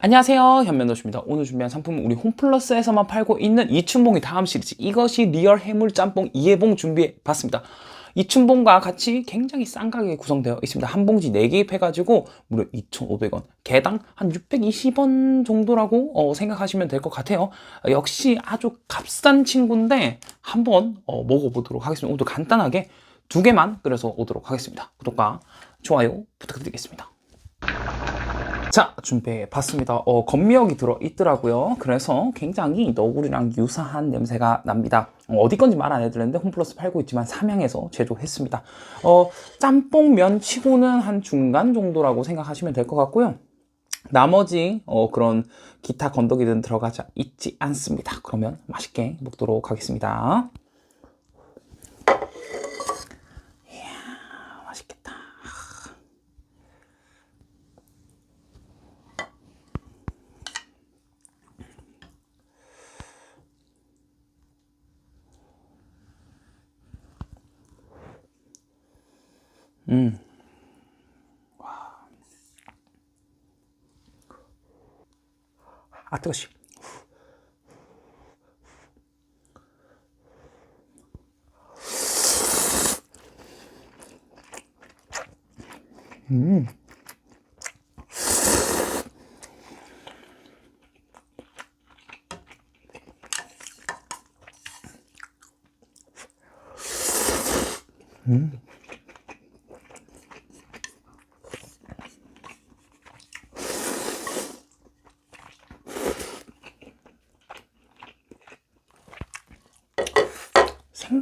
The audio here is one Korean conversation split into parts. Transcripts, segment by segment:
안녕하세요. 현면도시입니다. 오늘 준비한 상품은 우리 홈플러스에서만 팔고 있는 이춘봉의 다음 시리즈. 이것이 리얼 해물 짬뽕 이해봉 준비해 봤습니다. 이춘봉과 같이 굉장히 싼 가격에 구성되어 있습니다. 한 봉지 4개 해가지고 무려 2,500원. 개당 한 620원 정도라고 어, 생각하시면 될 것 같아요. 어, 역시 아주 값싼 친구인데 한번 어, 먹어보도록 하겠습니다. 오늘도 간단하게 두 개만 끓여서 오도록 하겠습니다. 구독과 좋아요 부탁드리겠습니다 자, 준비해 봤습니다. 어, 건미역이 들어 있더라고요. 그래서 굉장히 너구리랑 유사한 냄새가 납니다. 어, 디 건지 말 안 해드렸는데 홈플러스 팔고 있지만 삼양에서 제조했습니다. 어, 짬뽕면 치고는 한 중간 정도라고 생각하시면 될 것 같고요. 나머지 어, 그런 기타 건더기들은 들어가지 있지 않습니다. 그러면 맛있게 먹도록 하겠습니다. 이야, 맛있겠다. 아, 뜨거시.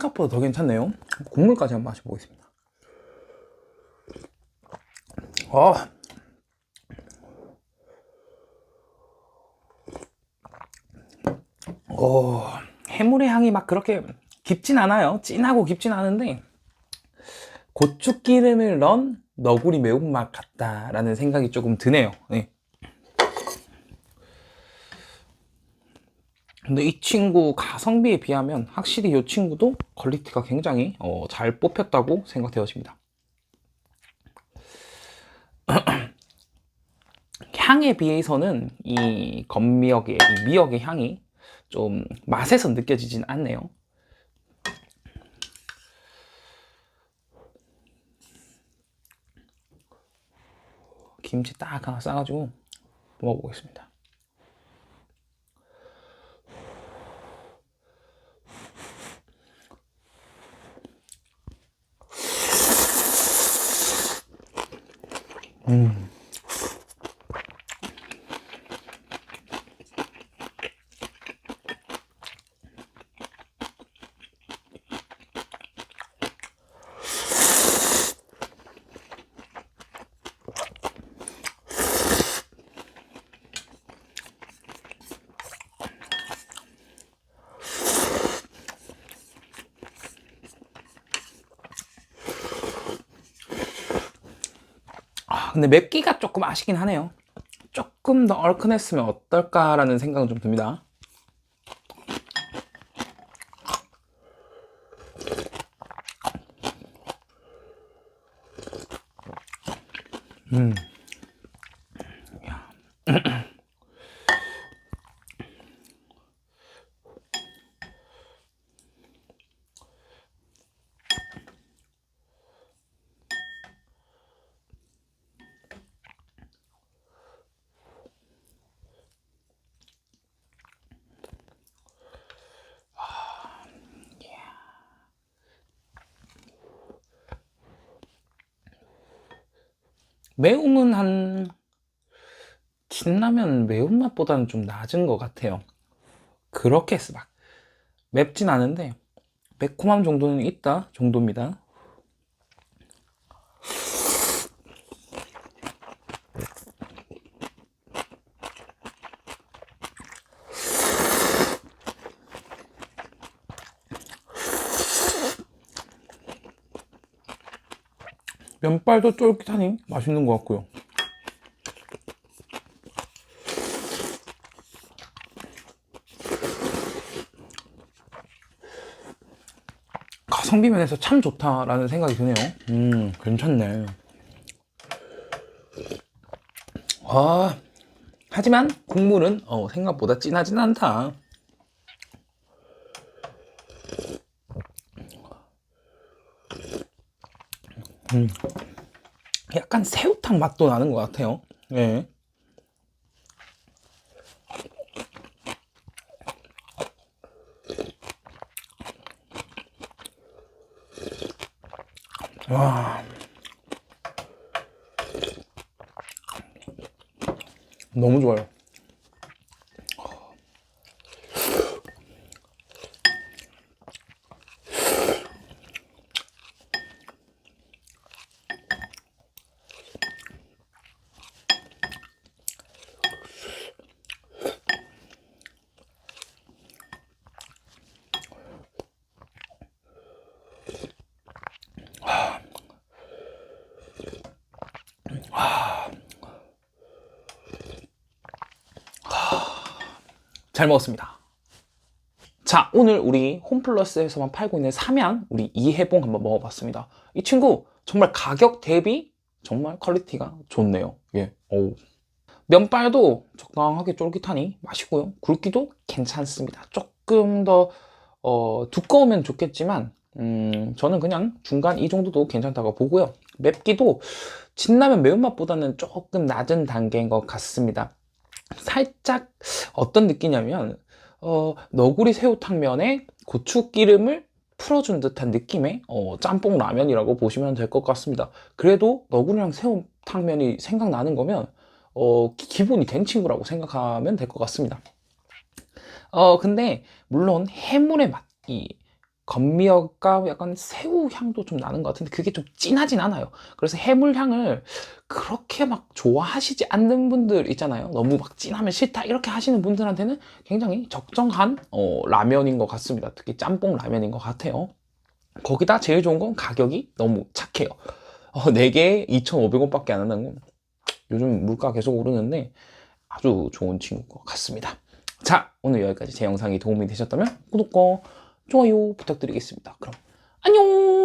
생각보다 더 괜찮네요. 국물까지 한번 마셔보겠습니다. 아, 어, 해물의 향이 막 그렇게 깊진 않아요. 진하고 깊진 않은데 고추기름을 넣은 너구리 매운맛 같다라는 생각이 조금 드네요. 네. 근데 이 친구 가성비에 비하면 확실히 이 친구도 퀄리티가 굉장히 어, 잘 뽑혔다고 생각되어집니다. 향에 비해서는 이 건미역의 이 미역의 향이 좀 맛에서 느껴지진 않네요. 김치 딱 하나 싸가지고 먹어보겠습니다. 아, 근데 맵기가 조금 아쉽긴 하네요. 조금 더 얼큰했으면 어떨까라는 생각은 좀 듭니다. 음. 매움은 한 진라면 매운맛보다는 좀 낮은 것 같아요. 그렇게 막 맵진 않은데 매콤함 정도는 있다 정도입니다. 면발도 쫄깃하니 맛있는 것 같고요. 가성비 면에서 참 좋다라는 생각이 드네요. 음, 괜찮네. 아, 하지만 국물은 어, 생각보다 진하진 않다. 음, 약간 새우탕 맛도 나는 것 같아요. 예. 와. 너무 좋아요. 잘 먹었습니다. 자, 오늘 우리 홈플러스에서만 팔고 있는 삼양 우리 이해봉 한번 먹어봤습니다. 이 친구 정말 가격 대비 정말 퀄리티가 좋네요. 예, 오. 면발도 적당하게 쫄깃하니 맛있고요. 굵기도 괜찮습니다. 조금 더 어, 두꺼우면 좋겠지만 음, 저는 그냥 중간 이 정도도 괜찮다고 보고요. 맵기도 진라면 매운맛보다는 조금 낮은 단계인 것 같습니다. 살짝 어떤 느끼냐면 어, 너구리 새우탕면에 고추기름을 풀어준 듯한 느낌의 어, 짬뽕 라면이라고 보시면 될 것 같습니다. 그래도 너구리랑 새우탕면이 생각나는 거면 어, 기- 기본이 된 친구라고 생각하면 될 것 같습니다. 어, 근데 물론 해물의 맛, 이 건미역과 약간 새우 향도 좀 나는 것 같은데 그게 좀 진하진 않아요. 그래서 해물 향을 그렇게 막 좋아하시지 않는 분들 있잖아요. 너무 막 진하면 싫다 이렇게 하시는 분들한테는 굉장히 적정한 어, 라면인 것 같습니다. 특히 짬뽕 라면인 것 같아요. 거기다 제일 좋은 건 가격이 너무 착해요. 어, 4개에 2,500원밖에 안 한다는 건 요즘 물가 계속 오르는데 아주 좋은 친구인 것 같습니다. 자, 오늘 여기까지 제 영상이 도움이 되셨다면 구독과 좋아요 부탁드리겠습니다. 그럼 안녕!